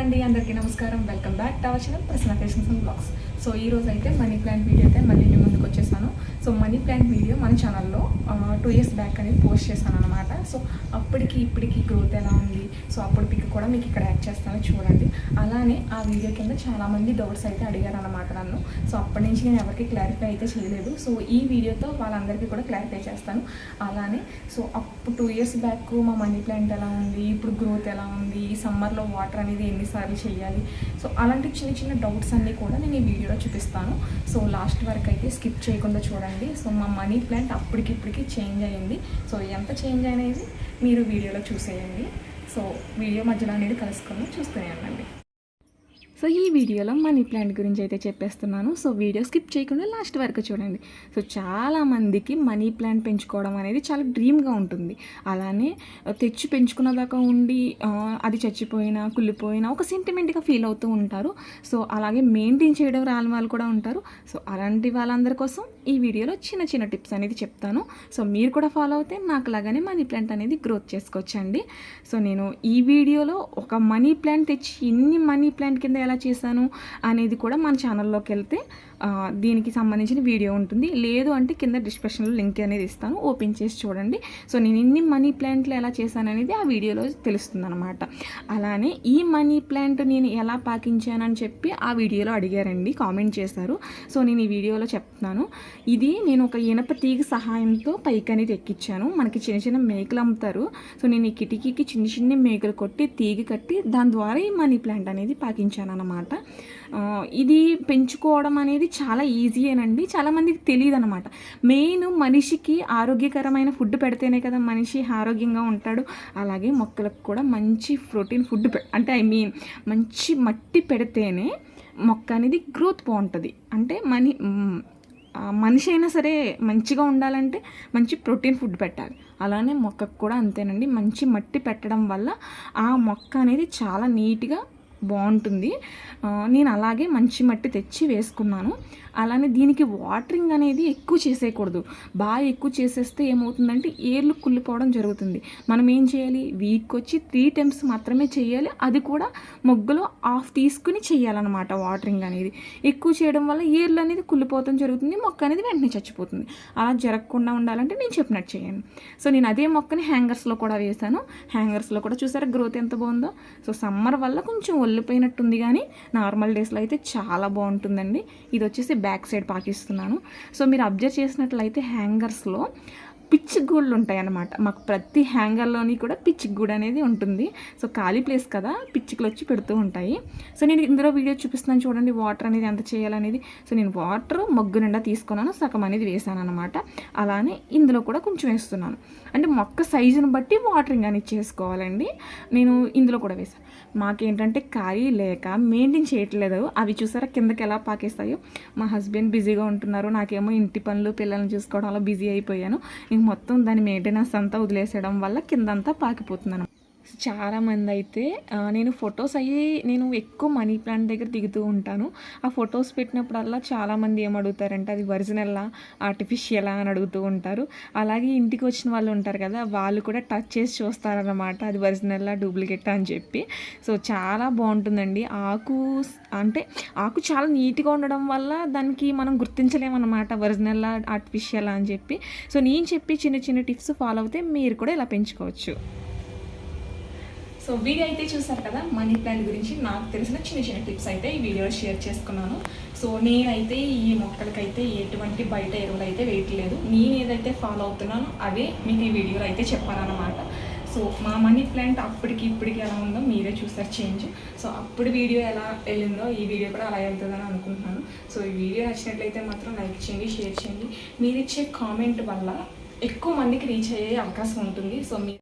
అండి అందరికీ నమస్కారం. Welcome back to our channel Prasanna fashions and blogs so ఈ రోజు అయితే మనీ ప్లాంట్ వీడియో అయితే మళ్ళీ నేను ముందుకు వచ్చేసాను. సో మనీ ప్లాంట్ వీడియో మన ఛానల్లో టూ ఇయర్స్ బ్యాక్ అనేది పోస్ట్ చేశాను అనమాట సో అప్పటికి ఇప్పటికి గ్రోత్ ఎలా ఉంది? సో అప్పుడు పిక్ కూడా మీకు ఇక్కడ యాడ్ చేస్తాను చూడండి. అలానే ఆ వీడియో కింద చాలామంది డౌట్స్ అయితే అడిగారు అనమాట నన్ను. సో అప్పటి నుంచి నేను ఎవరికి క్లారిఫై అయితే చేయలేదు. సో ఈ వీడియోతో వాళ్ళందరికీ కూడా క్లారిఫై చేస్తాను. అలానే సో అప్పుడు టూ ఇయర్స్ బ్యాక్ మా మనీ ప్లాంట్ ఎలా ఉంది? ఇప్పుడు గ్రోత్ ఎలా ఉంది? ఈ సమ్మర్లో వాటర్ అనేది ఎన్నిసార్లు చేయాలి సో అలాంటి చిన్న చిన్న డౌట్స్ అన్నీ కూడా నేను ఈ వీడియోలో చూపిస్తాను. సో లాస్ట్ వరకు అయితే స్కిప్ చేయకుండా చూడండి. సో మా మనీ ప్లాంట్ అప్పటికిప్పటికి చేంజ్ అయ్యింది సో ఎంత చేంజ్ అనేది మీరు వీడియోలో చూసేయండి. సో వీడియో మధ్యలో అనేది కలుసుకొని చూస్తూనే ఉండండి. సో ఈ వీడియోలో మనీ ప్లాంట్ గురించి అయితే చెప్పేస్తున్నాను. సో వీడియో స్కిప్ చేయకుండా లాస్ట్ వరకు చూడండి. సో చాలా మందికి మనీ ప్లాంట్ పెంచుకోవడం అనేది చాలా డ్రీమ్గా ఉంటుంది. అలానే తెచ్చి పెంచుకున్న దాకా ఉండి అది చచ్చిపోయినా కుళ్ళిపోయినా ఒక సెంటిమెంట్గా ఫీల్ అవుతూ ఉంటారు. సో అలాగే మెయింటైన్ చేయడం రాని వాళ్ళు కూడా ఉంటారు. సో అలాంటి వాళ్ళందరి కోసం ఈ వీడియోలో చిన్న చిన్న టిప్స్ అనేది చెప్తాను. సో మీరు కూడా ఫాలో అవుతే నాకు లాగానే మనీ ప్లాంట్ అనేది గ్రోత్ చేసుకోవచ్చండి. సో నేను ఈ వీడియోలో ఒక మనీ ప్లాంట్ తెచ్చి ఇన్ని మనీ ప్లాంట్ కింద ఎలా చేశాను అనేది కూడా మన ఛానల్లోకి వెళ్తే దీనికి సంబంధించిన వీడియో ఉంటుంది. లేదు అంటే కింద డిస్క్రిప్షన్లో లింక్ అనేది ఇస్తాను. ఓపెన్ చేసి చూడండి. సో నేను ఇన్ని మనీ ప్లాంట్లు ఎలా చేశాను అనేది ఆ వీడియోలో తెలుస్తుంది అనమాట అలానే ఈ మనీ ప్లాంట్ నేను ఎలా పాకించానని చెప్పి ఆ వీడియోలో అడిగారండి. కామెంట్ చేశారు. సో నేను ఈ వీడియోలో చెప్తున్నాను. ఇది నేను ఒక ఇనప తీగ సహాయంతో పైకి అనేది ఎక్కించాను మనకి చిన్న చిన్న మేకలు అమ్ముతారు. సో నేను ఈ కిటికీకి చిన్న చిన్న మేకలు కొట్టి తీగ కట్టి దాని ద్వారా ఈ మనీ ప్లాంట్ అనేది పాకించాను అనమాట ఇది పెంచుకోవడం అనేది చాలా ఈజీయేనండి చాలామందికి తెలియదు అనమాట మెయిన్ మనిషికి ఆరోగ్యకరమైన ఫుడ్ పెడితేనే కదా మనిషి ఆరోగ్యంగా ఉంటాడు. అలాగే మొక్కలకు కూడా మంచి ప్రోటీన్ ఫుడ్ అంటే ఐ మీన్ మంచి మట్టి పెడితేనే మొక్క అనేది గ్రోత్ బాగుంటుంది. అంటే మనీ మనిషి అయినా సరే మంచిగా ఉండాలంటే మంచి ప్రోటీన్ ఫుడ్ పెట్టాలి. అలానే మొక్కకు కూడా అంతేనండి. మంచి మట్టి పెట్టడం వల్ల ఆ మొక్క అనేది చాలా నీట్గా బాగుంటుంది. నేను అలాగే మంచి మట్టి తెచ్చి వేసుకున్నాను. అలానే దీనికి వాటరింగ్ అనేది ఎక్కువ చేసేయకూడదు. బాగా ఎక్కువ చేసేస్తే ఏమవుతుందంటే ఏర్లు కుళ్ళిపోవడం జరుగుతుంది. మనం ఏం చేయాలి? వీక్ వచ్చి త్రీ టైమ్స్ మాత్రమే చేయాలి. అది కూడా మొగ్గులో ఆఫ్ తీసుకుని చేయాలన్నమాట వాటరింగ్ అనేది. ఎక్కువ చేయడం వల్ల ఏర్లు అనేది కుళ్ళిపోవడం జరుగుతుంది. మొక్క అనేది వెంటనే చచ్చిపోతుంది. అలా జరగకుండా ఉండాలంటే నేను చెప్పినట్టు చేయండి. సో నేను అదే మొక్కని హ్యాంగర్స్లో కూడా వేశాను. హ్యాంగర్స్లో కూడా చూసారా గ్రోత్ ఎంత బాగుందో? సో సమ్మర్ వల్ల కొంచెం ఒల్లిపోయినట్టుంది కానీ నార్మల్ డేస్లో అయితే చాలా బాగుంటుందండి. ఇది వచ్చేసి బ్యాక్ సైడ్ పాకిస్తున్నాను. సో మీరు అబ్జర్వ్ చేసినట్లయితే హ్యాంగర్స్లో పిచ్చి గూళ్ళు ఉంటాయి అన్నమాట మాకు ప్రతి హ్యాంగర్లోని కూడా పిచ్చి గూడు అనేది ఉంటుంది. సో ఖాళీ ప్లేస్ కదా పిచ్చికలు వచ్చి పెడుతూ ఉంటాయి. సో నేను ఇందులో వీడియో చూపిస్తున్నాను చూడండి వాటర్ అనేది ఎంత చేయాలనేది. సో నేను వాటర్ మొగ్గు నిండా తీసుకున్నాను సగం అనేది వేసాను అనమాట అలానే ఇందులో కూడా కొంచెం వేస్తున్నాను. అంటే మొక్క సైజుని బట్టి వాటరింగ్ అనేది చేసుకోవాలండి. నేను ఇందులో కూడా వేసాను. మాకేంటంటే ఖాళీ లేక మెయింటైన్ చేయట్లేదు. అవి చూసారా కిందకి ఎలా పాకేస్తాయో? మా హస్బెండ్ బిజీగా ఉంటున్నారు. నాకేమో ఇంటి పనులు పిల్లల్ని చూసుకోవడం అలా బిజీ అయిపోయాను. మొత్తం దాని మెయింటెనెన్స్ అంతా వదిలేసేయడం వల్ల కిందంతా పాకిపోతుంది చాలా మంది అయితే నేను ఫొటోస్ అయ్యి నేను ఎక్కువ మనీ ప్లాంట్ దగ్గర దిగుతూ ఉంటాను. ఆ ఫొటోస్ పెట్టినప్పుడల్లా చాలామంది ఏం అడుగుతారంటే అది ఒరిజినల్లా ఆర్టిఫిషియలా అని అడుగుతూ ఉంటారు. అలాగే ఇంటికి వచ్చిన వాళ్ళు ఉంటారు కదా వాళ్ళు కూడా టచ్ చేసి చూస్తారన్నమాట అది ఒరిజినల్లా డూప్లికేట్ అని చెప్పి. సో చాలా బాగుంటుందండి. ఆకు అంటే ఆకు చాలా నీట్గా ఉండడం వల్ల దానికి మనం గుర్తించలేమన్నమాట ఒరిజినల్లా ఆర్టిఫిషియల్ అని చెప్పి. సో నేను చెప్పి చిన్న చిన్న టిప్స్ ఫాలో అవుతే మీరు కూడా ఇలా పెంచుకోవచ్చు. సో వీడియో అయితే చూసారు కదా మనీ ప్లాంట్ గురించి నాకు తెలిసిన చిన్న చిన్న టిప్స్ అయితే ఈ వీడియోలో షేర్ చేసుకున్నాను. సో నేనైతే ఈ మొక్కలకైతే ఎటువంటి బయట ఎరువులు అయితే వేయట్లేదు. నేను ఏదైతే ఫాలో అవుతున్నానో అవే మీకు ఈ వీడియోలో అయితే చెప్పానన్నమాట సో మా మనీ ప్లాంట్ అప్పటికి ఇప్పటికి ఎలా ఉందో మీరే చూసారు చేంజ్ సో అప్పుడు వీడియో ఎలా వెళ్ళిందో ఈ వీడియో కూడా అలా వెళ్తుందని అనుకుంటున్నాను. సో ఈ వీడియో నచ్చినట్లయితే మాత్రం లైక్ చేయండి షేర్ చేయండి. మీరు ఇచ్చే కామెంట్ వల్ల ఎక్కువ మందికి రీచ్ అయ్యే అవకాశం ఉంటుంది. సో మీ